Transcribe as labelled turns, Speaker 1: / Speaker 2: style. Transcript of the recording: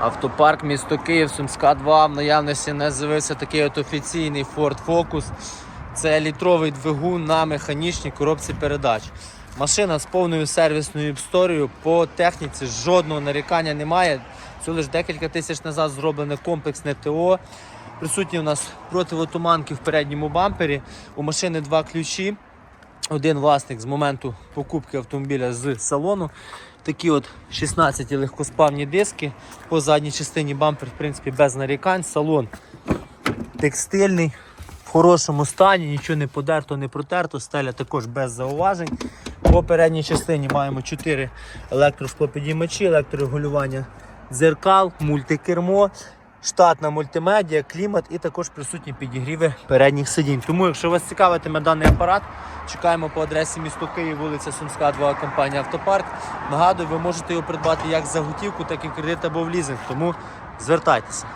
Speaker 1: Автопарк місто Київ, Сумська 2. В наявності не з'явився такий от офіційний Ford Focus. Це літровий двигун на механічній коробці передач. Машина з повною сервісною історією. По техніці жодного нарікання немає. Це лише декілька тисяч назад зроблене комплексне ТО. Присутні у нас противотуманки в передньому бампері. У машини два ключі. Один власник з моменту покупки автомобіля з салону. Такі от 16 легкоспавні диски. По задній частині бампер, в принципі, без нарікань. Салон текстильний, в хорошому стані, нічого не подерто, не протерто, стеля також без зауважень. По передній частині маємо 4 електросклопідіймачі, електрорегулювання дзеркал, мультикермо, штатна мультимедіа, клімат і також присутні підігріви передніх сидінь. Тому, якщо вас цікавитиме даний апарат, чекаємо по адресі місто Київ, вулиця Сумська, 2, компанія Автопарк. Нагадую, ви можете його придбати як за готівку, так і кредит або в лізинг. Тому звертайтеся.